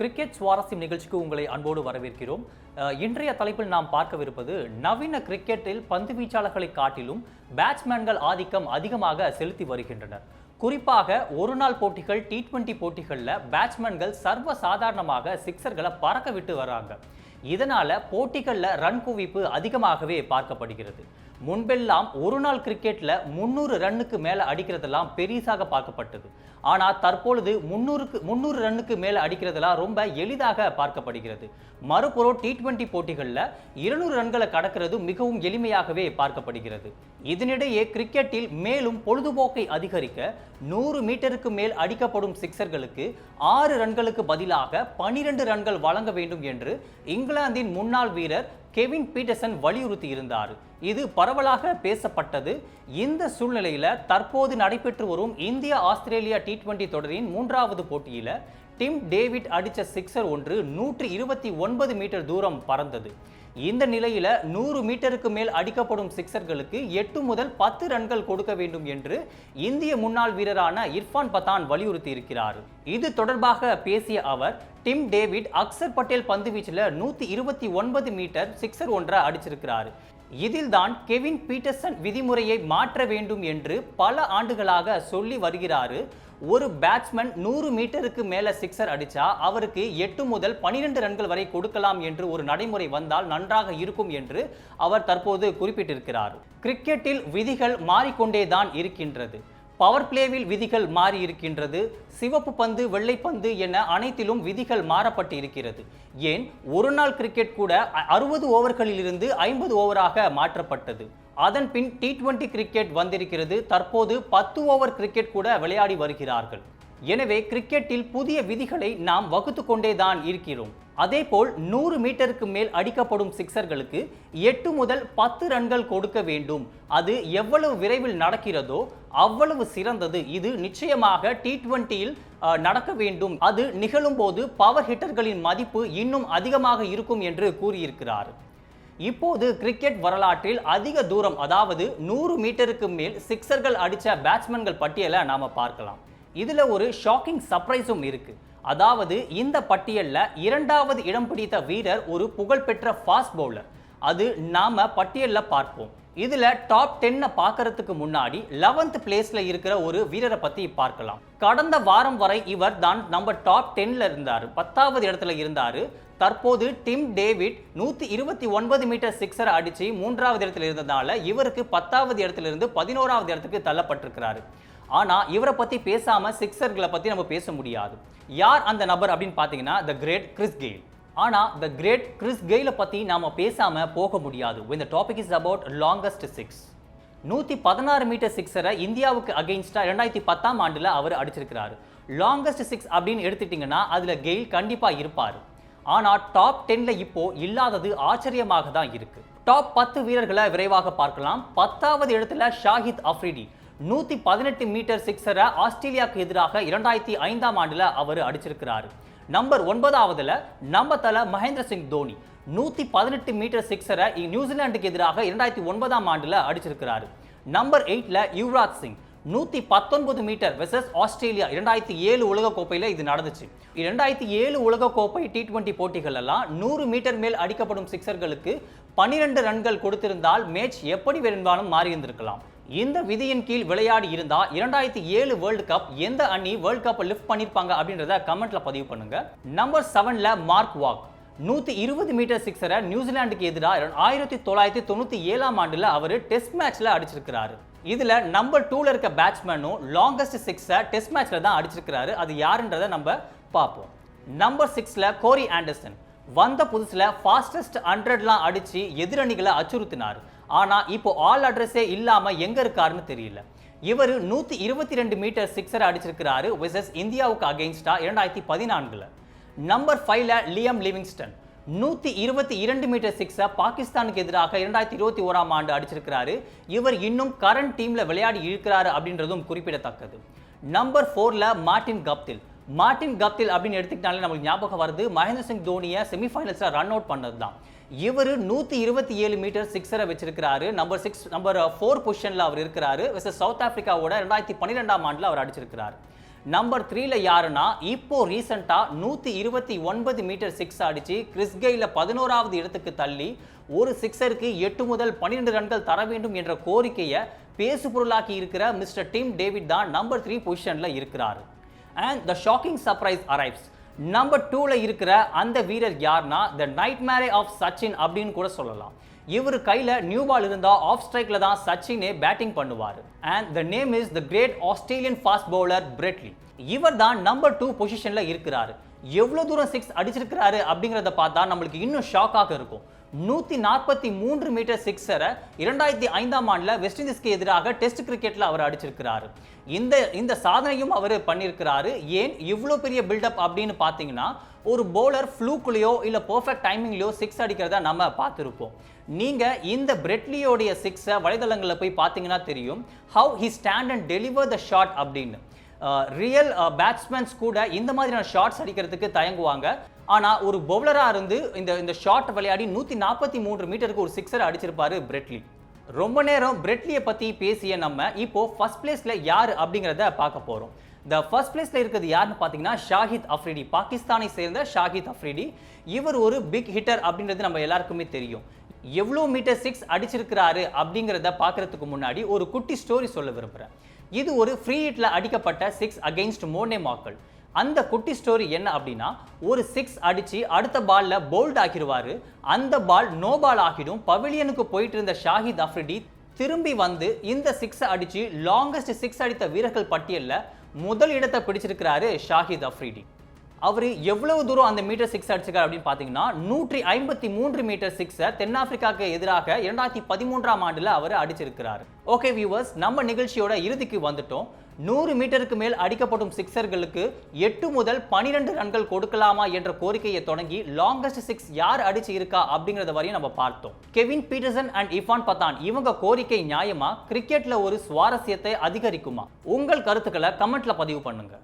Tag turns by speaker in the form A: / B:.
A: Cricket சுவாரஸ்யம் நிகழ்ச்சிக்கு உங்களை அன்போடு வரவேற்கிறோம். இன்றைய தலைப்பில் நாம் பார்க்கவிருப்பது நவீன கிரிக்கெட்டில் பந்து வீச்சாளர்களை காட்டிலும் பேட்ஸ்மேன்கள் ஆதிக்கம் அதிகமாக செலுத்தி வருகின்றனர். குறிப்பாக ஒரு நாள் போட்டிகள் டி டுவெண்ட்டி போட்டிகளில் பேட்ஸ்மேன்கள் சர்வ சாதாரணமாக சிக்ஸர்களை பறக்க விட்டு வராங்க. இதனால போட்டிகளில் ரன் குவிப்பு அதிகமாகவே பார்க்கப்படுகிறது. முன்பெல்லாம் ஒரு நாள் கிரிக்கெட்டில் முந்நூறு ரன்னுக்கு மேலே அடிக்கிறதெல்லாம் பெரிசாக பார்க்கப்பட்டது. ஆனால் தற்பொழுது முந்நூறுக்கு முந்நூறு ரன்னுக்கு மேலே அடிக்கிறதெல்லாம் ரொம்ப எளிதாக பார்க்கப்படுகிறது. மறுபுறம் டி டுவெண்ட்டி போட்டிகளில் இருநூறு ரன்களை கடக்கிறது மிகவும் எளிமையாகவே பார்க்கப்படுகிறது. இதனிடையே கிரிக்கெட்டில் மேலும் பொழுதுபோக்கை அதிகரிக்க நூறு மீட்டருக்கு மேல் அடிக்கப்படும் சிக்சர்களுக்கு ஆறு ரன்களுக்கு பதிலாக பனிரெண்டு ரன்கள் வழங்க வேண்டும் என்று இங்கிலாந்தின் முன்னாள் வீரர் கெவின் பீட்டர்சன் வலியுறுத்தி இருந்தார் இது பரவலாக பேசப்பட்டது. இந்த சூழ்நிலையில தற்போது நடைபெற்று வரும் இந்தியா ஆஸ்திரேலியா டி டுவெண்ட்டி தொடரின் மூன்றாவது போட்டியில டிம் டேவிட் அடிச்ச சிக்ஸர் ஒன்று நூற்றி இருபத்தி ஒன்பது மீட்டர் தூரம் பறந்தது. இந்த நிலையில நூறு மீட்டருக்கு மேல் அடிக்கப்படும் சிக்ஸர்களுக்கு எட்டு முதல் பத்து ரன்கள் கொடுக்க வேண்டும் என்று இந்திய முன்னாள் வீரரான இர்ஃபான் பதான் வலியுறுத்தி இருக்கிறார். இது தொடர்பாக பேசிய அவர் டிம் டேவிட் அக்சர் பட்டேல் பந்து வீச்சில் நூத்தி இருபத்தி ஒன்பது மீட்டர் சிக்ஸர் ஒன்றை அடிச்சிருக்கிறார். இதில்தான் கெவின் பீட்டர்சன் விதிமுறையை மாற்ற வேண்டும் என்று பல ஆண்டுகளாக சொல்லி வருகிறாரு. ஒரு பேட்ஸ்மேன் நூறு மீட்டருக்கு மேல சிக்ஸர் அடிச்சா அவருக்கு எட்டு முதல் பனிரெண்டு ரன்கள் வரை கொடுக்கலாம் என்று ஒரு நடைமுறை வந்தால் நன்றாக இருக்கும் என்று அவர் தற்போது குறிப்பிட்டிருக்கிறார். கிரிக்கெட்டில் விதிகள் மாறிக்கொண்டேதான் இருக்கின்றது. பவர் பிளேவில் விதிகள் மாறி இருக்கின்றது. சிவப்பு பந்து வெள்ளை பந்து என அனைத்திலும் விதிகள் மாறப்பட்டு இருக்கிறது. ஏன்? ஒரு நாள் கிரிக்கெட் கூட அறுபது ஓவர்களிலிருந்து ஐம்பது ஓவராக மாற்றப்பட்டது. அதன் பின் டி டுவெண்ட்டி கிரிக்கெட் வந்திருக்கிறது. தற்போது பத்து ஓவர் கிரிக்கெட் கூட விளையாடி வருகிறார்கள். எனவே கிரிக்கெட்டில் புதிய விதிகளை நாம் வகுத்து கொண்டேதான் இருக்கிறோம். அதேபோல் நூறு மீட்டருக்கு மேல் அடிக்கப்படும் சிக்சர்களுக்கு எட்டு முதல் பத்து ரன்கள் கொடுக்க வேண்டும். அது எவ்வளவு விரைவில் நடக்கிறதோ அவ்வளவு சிறந்தது. இது நிச்சயமாக டி டுவெண்ட்டியில் நடக்க வேண்டும். அது நிகழும்போது பவர் ஹிட்டர்களின் மதிப்பு இன்னும் அதிகமாக இருக்கும் என்று கூறியிருக்கிறார். இப்போது கிரிக்கெட் வரலாற்றில் அதிக தூரம் அதாவது நூறு மீட்டருக்கு மேல் சிக்ஸர்கள் அடித்த பேட்ஸ்மேன்கள் பட்டியலை நாம பார்க்கலாம். இதில் ஒரு ஷாக்கிங் சர்ப்ரைஸும் இருக்கு. அதாவது இந்த பட்டியலில் இரண்டாவது இடம் பிடித்த வீரர் ஒரு புகழ்பெற்ற ஃபாஸ்ட் பவுலர் அது நாம பட்டியலில் பார்ப்போம். இதுல டாப் டென்னை பார்க்கறதுக்கு முன்னாடி லெவன்த் பிளேஸ்ல இருக்கிற ஒரு வீரரை பத்தி பார்க்கலாம். கடந்த வாரம் வரை இவர் தான் நம்ம டாப் டென்ல இருந்தார். பத்தாவது இடத்துல இருந்தாரு. தற்போது டிம் டேவிட் நூத்தி இருபத்தி ஒன்பது மீட்டர் சிக்ஸரை அடிச்சு மூன்றாவது இடத்துல இருந்ததால இவருக்கு பத்தாவது இடத்துல இருந்து பதினோராவது இடத்துக்கு தள்ளப்பட்டிருக்கிறாரு. ஆனா இவரை பத்தி பேசாம சிக்ஸர்களை பத்தி நம்ம பேச முடியாது. யார் அந்த நபர் அப்படின்னு பாத்தீங்கன்னா த கிரேட் கிறிஸ் கெயில் ஆனால் த கிரேட் கிறிஸ் கெயிலை பற்றி நாம் பேசாமல் போக முடியாது. இந்த topic is about longest six நூற்றி பதினாறு மீட்டர் சிக்ஸரை இந்தியாவுக்கு அகெயின்ஸ்டாக ரெண்டாயிரத்தி பத்தாம் ஆண்டில் அவர் அடிச்சிருக்கிறாரு. லாங்கஸ்ட் சிக்ஸ் அப்படின்னு எடுத்துட்டிங்கன்னா அதில் கெயில் கண்டிப்பாக இருப்பார். ஆனால் டாப் டென்ல இப்போ இல்லாதது ஆச்சரியமாக தான் இருக்கு. டாப் பத்து வீரர்களை விரைவாக பார்க்கலாம். பத்தாவது இடத்துல ஷாஹித் அஃப்ரிடி நூற்றி பதினெட்டு மீட்டர் சிக்ஸரை ஆஸ்திரேலியாவுக்கு எதிராக இரண்டாயிரத்தி ஐந்தாம் ஆண்டில் அவர் அடிச்சிருக்கிறார். நம்பர் ஒன்பதாவதுல நம்ம தல மகேந்திர சிங் தோனி. நூத்தி பதினெட்டு மீட்டர் சிக்ஸரை நியூசிலாந்துக்கு எதிராக இரண்டாயிரத்தி ஒன்பதாம் ஆண்டுல அடிச்சிருக்கிறாரு. நம்பர் எயிட்ல யுவராஜ் சிங். நூத்தி பத்தொன்பது மீட்டர் வெசஸ் ஆஸ்திரேலியா இரண்டாயிரத்தி ஏழு உலக கோப்பையில இது நடந்துச்சு. இரண்டாயிரத்தி ஏழு உலக கோப்பை டி டுவெண்ட்டி போட்டிகள் எல்லாம் நூறு மீட்டர் மேல் அடிக்கப்படும் சிக்ஸர்களுக்கு பனிரெண்டு ரன்கள் கொடுத்திருந்தால் மேட்ச் எப்படி வேணும்னாலும் மாறி இருந்திருக்கலாம். இந்த விதியின் கீழ் விளையாடி இருந்தா இரண்டாயிரத்தி ஏழு வேர்ல்டு கப் எந்த அணி வேர்ல்டு கப் லிஃப்ட் பண்ணிருப்பாங்க அப்படின்றத கமெண்ட்ல பதிவு பண்ணுங்க. நம்பர் செவன்ல மார்க் வாக் நூத்தி இருபது மீட்டர் சிக்ஸரை நியூசிலாந்துக்கு எதிராக ஆயிரத்தி தொள்ளாயிரத்தி தொண்ணூத்தி ஏழாம் ஆண்டுல அவர் டெஸ்ட் மேட்ச்ல அடிச்சிருக்கிறாரு. இதுல நம்பர் டூல இருக்க பேட்ஸ்மேனும் லாங்கஸ்ட் சிக்ஸை டெஸ்ட் மேட்ச்ல தான் அடிச்சிருக்கிறாரு. அது யாருன்றதை நம்ம பார்ப்போம். நம்பர் சிக்ஸ்ல கோரி ஆண்டர்சன் வந்த புதுசுல ஃபாஸ்டஸ்ட் ஹண்ட்ரட்லாம் அடிச்சு எதிரணிகளை அச்சுறுத்தினார். ஆனால் இப்போ ஆல் அட்ரஸே இல்லாமல் எங்கே இருக்காருன்னு தெரியல. இவர் நூற்றி இருபத்தி ரெண்டு மீட்டர் சிக்ஸர் அடிச்சிருக்கிறாரு. விசஸ் இந்தியாவுக்கு அகெயின்ஸ்டா இரண்டாயிரத்தி பதினான்கில். நம்பர் ஃபைவ்ல லியம் லிவிங்ஸ்டன் நூற்றி இருபத்தி இரண்டு மீட்டர் சிக்ஸை பாகிஸ்தானுக்கு எதிராக இரண்டாயிரத்தி இருபத்தி ஓராம் ஆண்டு அடிச்சிருக்கிறாரு. இவர் இன்னும் கரண்ட் டீமில் விளையாடி இருக்கிறாரு அப்படின்றதும் குறிப்பிடத்தக்கது. நம்பர் ஃபோரில் மார்டின் கப்தில் மார்டின் கப்தில் அப்படின்னு எடுத்துக்கிட்டாலே நம்மளுக்கு ஞாபகம் வருது. மகேந்திர சிங் தோனியை செமிஃபைனல்ஸில் ரன் அவுட் பண்ணது தான் இவர் நூற்றி இருபத்தி ஏழு மீட்டர் சிக்ஸரை வச்சிருக்கிறாரு. நம்பர் சிக்ஸ் நம்பர் ஃபோர் பொசிஷனில் அவர் இருக்கிறாரு. வெர்சஸ் சவுத் ஆஃப்ரிக்காவோட ரெண்டாயிரத்தி பன்னிரெண்டாம் ஆண்டில் அவர் அடிச்சிருக்கிறார். நம்பர் த்ரீல யாருன்னா இப்போ ரீசெண்டாக நூற்றி இருபத்தி ஒன்பது மீட்டர் சிக்ஸ் அடிச்சு கிறிஸ் கெயில பதினோராவது இடத்துக்கு தள்ளி ஒரு சிக்ஸருக்கு எட்டு முதல் பன்னிரெண்டு ரன்கள் தர வேண்டும் என்ற கோரிக்கையை பேசு பொருளாக்கி இருக்கிற மிஸ்டர் டிம் டேவிட் தான் நம்பர் த்ரீ பொசிஷனில் இருக்கிறார். And the shocking surprise arrives number டூல இருக்கிற அந்த வீரர் யார்னா the nightmare of Sachin அப்படின்னு கூட சொல்லலாம். இவர் கையில நியூ பால் இருந்தா ஆஃப் ஸ்ட்ரைக்ல தான் சச்சினே பேட்டிங் பண்ணுவார். And the name is the great Australian fast bowler Brett Lee இவர் தான் நம்பர் டூ பொசிஷன்ல இருக்கிறாரு. எவ்வளவு தூரம் சிக்ஸ் அடிச்சிருக்கிறாரு அப்படிங்கிறத பார்த்தா நம்மளுக்கு இன்னும் ஷாக்காக இருக்கும். நூற்றி நாற்பத்தி மூன்று மீட்டர் சிக்ஸரை இரண்டாயிரத்தி ஐந்தாம் ஆண்டில் வெஸ்ட் இண்டீஸ்க்கு எதிராக டெஸ்ட் கிரிக்கெட்டில் அவர் அடிச்சிருக்கிறாரு. இந்த இந்த சாதனையும் அவர் பண்ணியிருக்கிறாரு. ஏன் இவ்வளோ பெரிய பில்டப் அப்படின்னு பார்த்தீங்கன்னா ஒரு பவுலர் ஃப்ளூக்குலையோ இல்லை பர்ஃபெக்ட் டைமிங்லையோ சிக்ஸ் அடிக்கிறத நம்ம பார்த்துருப்போம். நீங்கள் இந்த பிரெட்லியோடைய சிக்ஸை வலைதளங்களில் போய் பார்த்தீங்கன்னா தெரியும். How he stand and deliver the shot அப்படின்னு. ரியல் பேட்ஸ்மேன்ஸ் கூட இந்த மாதிரியான ஷாட்ஸ் அடிக்கிறதுக்கு தயங்குவாங்க. ஆனால் ஒரு பவுலராக இருந்து இந்த இந்த ஷாட் விளையாடி நூற்றி நாற்பத்தி மூன்று மீட்டருக்கு ஒரு சிக்ஸர் அடிச்சிருப்பாரு பிரெட்லி ரொம்ப நேரம் பிரெட்லியை பற்றி பேசிய நம்ம இப்போ ஃபர்ஸ்ட் பிளேஸில் யார் அப்படிங்கிறத பார்க்க போகிறோம் த ஃபர்ஸ்ட் பிளேஸில் இருக்கிறது யாருன்னு பார்த்தீங்கன்னா ஷாஹித் அஃப்ரிடி பாகிஸ்தானை சேர்ந்த ஷாஹித் அஃப்ரிடி. இவர் ஒரு பிக் ஹிட்டர் அப்படின்றது நம்ம எல்லாருக்குமே தெரியும். எவ்வளோ மீட்டர் சிக்ஸ் அடிச்சிருக்கிறாரு அப்படிங்கிறத பார்க்கறதுக்கு முன்னாடி ஒரு குட்டி ஸ்டோரி சொல்ல விரும்புகிறேன் இது ஒரு ஃப்ரீ ஹிட்டில் அடிக்கப்பட்ட சிக்ஸ் அகெயின்ஸ்ட் மோனே மாக்கல் அந்த குட்டி ஸ்டோரி என்ன அப்படின்னா ஒரு சிக்ஸ் அடித்து அடுத்த பாலில் போல்ட் ஆக்கிடுவாரு. அந்த பால் நோ பால் ஆகிடும் பவிலியனுக்கு போயிட்டு இருந்த ஷாஹித் அஃப்ரிடி திரும்பி வந்து இந்த சிக்ஸை அடிச்சு லாங்கஸ்ட் சிக்ஸ் அடித்த வீரர்கள் பட்டியலில் முதல் இடத்தை பிடிச்சிருக்கிறாரு ஷாஹித் அஃப்ரிடி. அவர் எவ்வளவு தூரம் அந்த மீட்டர் சிக்ஸ் அடிச்சிருக்காரு அப்படின்னு பார்த்தீங்கன்னா நூற்றி ஐம்பத்தி மூன்று மீட்டர் சிக்ஸை தென்னாப்பிரிக்காவுக்கு எதிராக இரண்டாயிரத்தி பதிமூன்றாம் ஆண்டில் அவர் அடிச்சிருக்கிறார். ஓகே வியூவர்ஸ் நம்ம நிகழ்ச்சியோட இறுதிக்கு வந்துட்டோம். நூறு மீட்டருக்கு மேல் அடிக்கப்படும் சிக்ஸர்களுக்கு எட்டு முதல் பனிரெண்டு ரன்கள் கொடுக்கலாமா என்ற கோரிக்கையை தொடங்கி லாங்கஸ்ட் சிக்ஸ் யார் அடிச்சு இருக்கா அப்படிங்கறத வரையும் நம்ம பார்த்தோம். Kevin Pietersen and Irfan Pathan இவங்க கோரிக்கை நியாயமா? கிரிக்கெட்ல ஒரு சுவாரஸ்யத்தை அதிகரிக்குமா? உங்கள் கருத்துக்களை கமெண்ட்ல பதிவு பண்ணுங்க.